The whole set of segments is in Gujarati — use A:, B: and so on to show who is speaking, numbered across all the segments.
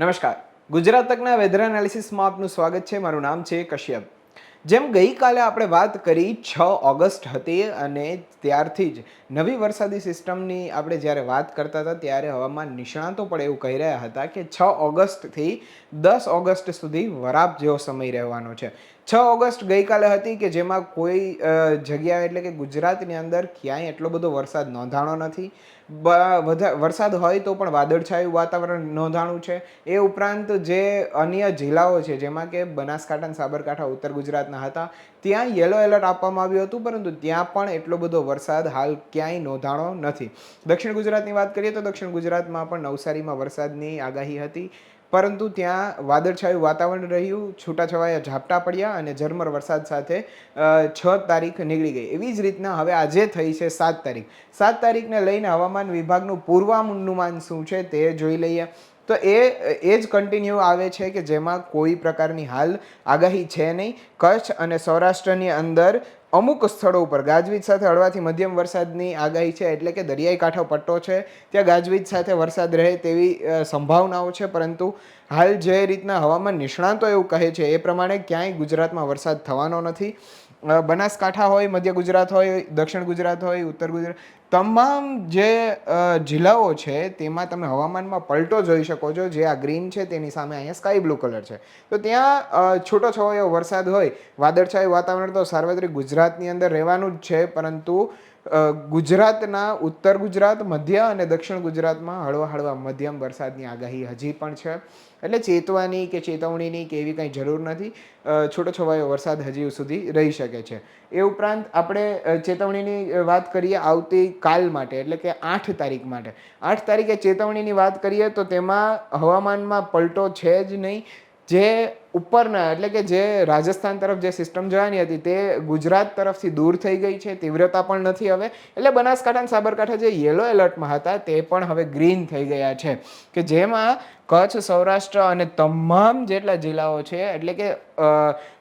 A: નમસ્કાર. ગુજરાત તકના વેધર એનાલિસિસમાં આપનું સ્વાગત છે. મારું નામ છે કશ્યપ. જેમ ગઈકાલે આપણે વાત કરી, છ ઓગસ્ટ હતી અને ત્યારથી જ નવી વરસાદી સિસ્ટમની આપણે જ્યારે વાત કરતા હતા, ત્યારે હવામાન નિષ્ણાતો પણ એવું કહી રહ્યા હતા કે છ ઓગસ્ટથી દસ ઓગસ્ટ સુધી વરાપ જેવો સમય રહેવાનો છે. છ ઓગસ્ટ ગઈકાલે હતી કે જેમાં કોઈ જગ્યા એટલે કે ગુજરાતની અંદર ક્યાંય એટલો બધો વરસાદ નોંધાણો નથી. વરસાદ હોય તો પણ વાદળછાયું વાતાવરણ નોંધાણું છે. એ ઉપરાંત જે અન્ય જિલ્લાઓ છે, જેમાં કે બનાસકાંઠા સાબરકાંઠા, ઉત્તર ગુજરાતના હતા, ત્યાં યલો એલર્ટ આપવામાં આવ્યું હતું, પરંતુ ત્યાં પણ એટલો બધો વરસાદ હાલ ક્યાંય નોંધાણો નથી. દક્ષિણ ગુજરાતની વાત કરીએ તો દક્ષિણ ગુજરાતમાં પણ નવસારીમાં વરસાદની આગાહી હતી. પરંતુ ત્યાં વાદળછાયું વાતાવરણ રહ્યું, છૂટાછવાયા ઝાપટા પડ્યા અને ઝરમર વરસાદ સાથે છ તારીખ નીકળી ગઈ. એવી જ રીતના હવે આજે થઈ છે સાત તારીખ. સાત તારીખને લઈને હવામાન વિભાગનું પૂર્વાનુમાન શું છે તે જોઈ લઈએ. તો એ એ જ કન્ટિન્યુ આવે છે કે જેમાં કોઈ પ્રકારની હાલ આગાહી છે નહીં. કચ્છ અને સૌરાષ્ટ્રની અંદર અમુક સ્થળો ઉપર ગાજવીજ સાથે હળવાથી મધ્યમ વરસાદની આગાહી છે, એટલે કે દરિયાઈ કાંઠો પટ્ટો છે, ત્યાં ગાજવીજ સાથે વરસાદ રહે તેવી સંભાવનાઓ છે, પરંતુ હાલ જે રીતના હવામાન નિષ્ણાંતો એવું કહે છે, એ પ્રમાણે ક્યાંય ગુજરાતમાં વરસાદ થવાનો નથી. બનાસકાંઠા હોય, મધ્ય ગુજરાત હોય, દક્ષિણ ગુજરાત હોય, ઉત્તર ગુજરાત, તમામ જે જિલ્લાઓ છે, તેમાં તમે હવામાનમાં પલટો જોઈ શકો છો, જે આ ગ્રીન છે તેની સામે અહીંયા સ્કાય બ્લુ કલર છે. તો ત્યાં છૂટો છવાયો વરસાદ હોય, વાદળછાયું વાતાવરણ તો સાર્વત્રિક ગુજરાતની અંદર રહેવાનું જ છે, પરંતુ ગુજરાતના ઉત્તર ગુજરાત, મધ્ય અને દક્ષિણ ગુજરાતમાં હળવા હળવા મધ્યમ વરસાદની આગાહી હજી પણ છે. એટલે ચેતવાની કે ચેતવણીની કે એવી કંઈ જરૂર નથી. છૂટો છવાયો વરસાદ હજી સુધી રહી શકે છે. એ ઉપરાંત આપણે ચેતવણીની વાત કરીએ આવતી કાલ માટે, એટલે કે આઠ તારીખ માટે. આઠ તારીખે ચેતવણીની વાત કરીએ તો તેમાં હવામાનમાં પલટો છે જ નહીં. જે ઉપરના, એટલે કે જે રાજસ્થાન તરફ જે સિસ્ટમ જવાની હતી, તે ગુજરાત તરફથી દૂર થઈ ગઈ છે, તીવ્રતા પણ નથી હવે. એટલે બનાસકાંઠા અને સાબરકાંઠા જે યેલો એલર્ટમાં હતા, તે પણ હવે ગ્રીન થઈ ગયા છે. કે જેમાં કચ્છ, સૌરાષ્ટ્ર અને તમામ જેટલા જિલ્લાઓ છે, એટલે કે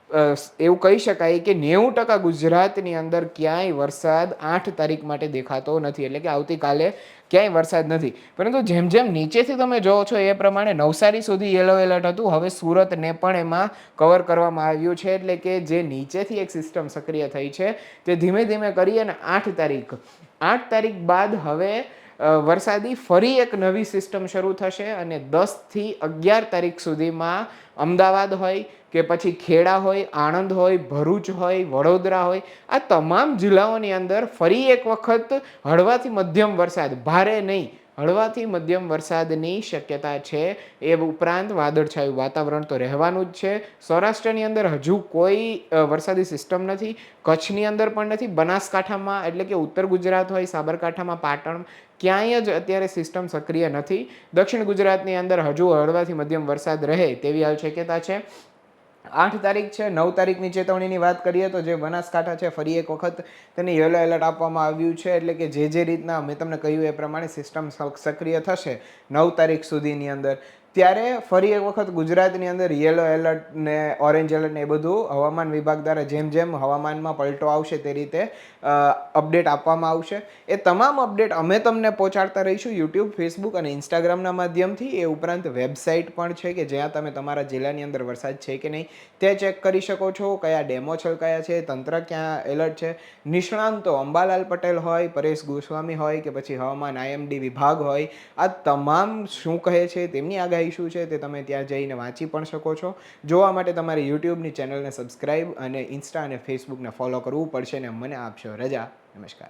A: એવું કહી શકાય કે નેવું ટકા ગુજરાતની અંદર ક્યાંય વરસાદ આઠ તારીખ માટે દેખાતો નથી. એટલે કે આવતીકાલે ક્યાંય વરસાદ નથી. પરંતુ જેમ જેમ નીચેથી તમે જોવો છો એ પ્રમાણે નવસારી સુધી યલો એલર્ટ હતું. હવે સુરતને પણ એમાં કવર કરવામાં આવ્યું છે. એટલે કે જે નીચેથી એક સિસ્ટમ સક્રિય થઈ છે તે ધીમે ધીમે કરી અને આઠ તારીખ આઠ તારીખ બાદ હવે વરસાદી ફરી એક નવી સિસ્ટમ શરૂ થશે અને દસથી અગિયાર તારીખ સુધીમાં અમદાવાદ હોય કે પછી ખેડા હોય, આણંદ હોય, ભરૂચ હોય, વડોદરા હોય, આ તમામ જિલ્લાઓની અંદર ફરી એક વખત હળવાથી મધ્યમ વરસાદ. ભારે નહીં હળવાથી મધ્યમ વરસાદની શક્યતા છે એ ઉપરાંત વાદળછાયું વાતાવરણ તો રહેવાનું જ છે. સૌરાષ્ટ્રની અંદર હજુ કોઈ વરસાદી સિસ્ટમ નથી. કચ્છની અંદર પણ નથી. બનાસકાંઠામાં એટલે કે ઉત્તર ગુજરાત હોય, સાબરકાંઠામાં પાટણ, ક્યાંય જ અત્યારે સિસ્ટમ સક્રિય નથી. દક્ષિણ ગુજરાતની અંદર હજુ હળવાથી મધ્યમ વરસાદ રહે તેવી હાલ શક્યતા છે. આઠ તારીખ છે, નવ તારીખની ચેતવણીની વાત કરીએ તો જે બનાસકાંઠા છે, ફરી એક વખત તેને યલો એલર્ટ આપવામાં આવ્યું છે. એટલે કે જે જે રીતના મેં તમને કહ્યું એ પ્રમાણે સિસ્ટમ સક્રિય થશે નવ તારીખ સુધીની અંદર. ત્યારે ફરી એક વખત ગુજરાતની અંદર યલો એલર્ટ ને ઓરેન્જ એલર્ટ ને એ બધું હવામાન વિભાગ દ્વારા જેમ જેમ હવામાનમાં પલટો આવશે તે રીતે અપડેટ આપવામાં આવશે. એ તમામ અપડેટ અમે તમને પહોંચાડતા રહીશું યુટ્યુબ ફેસબુક અને ઇન્સ્ટાગ્રામના માધ્યમથી. એ ઉપરાંત વેબસાઇટ પણ છે કે જ્યાં તમે તમારા જિલ્લાની અંદર વરસાદ છે કે નહીં, તે ચેક કરી શકો છો. કયા ડેમો છલકાયા છે, તંત્ર ક્યાં એલર્ટ છે. નિષ્ણાંતો અંબાલાલ પટેલ હોય, પરેશ ગોસ્વામી હોય કે પછી હવામાન આઈએમડી વિભાગ હોય, આ તમામ શું કહે છે તેમની આગાહી શું છે તે તમે ત્યાં જઈને વાંચી પણ શકો છો. જોવા માટે તમારે યુટ્યુબની ચેનલને સબસ્ક્રાઇબ અને ઇન્સ્ટા અને ફેસબુકને ફોલો કરવું પડશે ને મને આપશો. રજા. નમસ્કાર.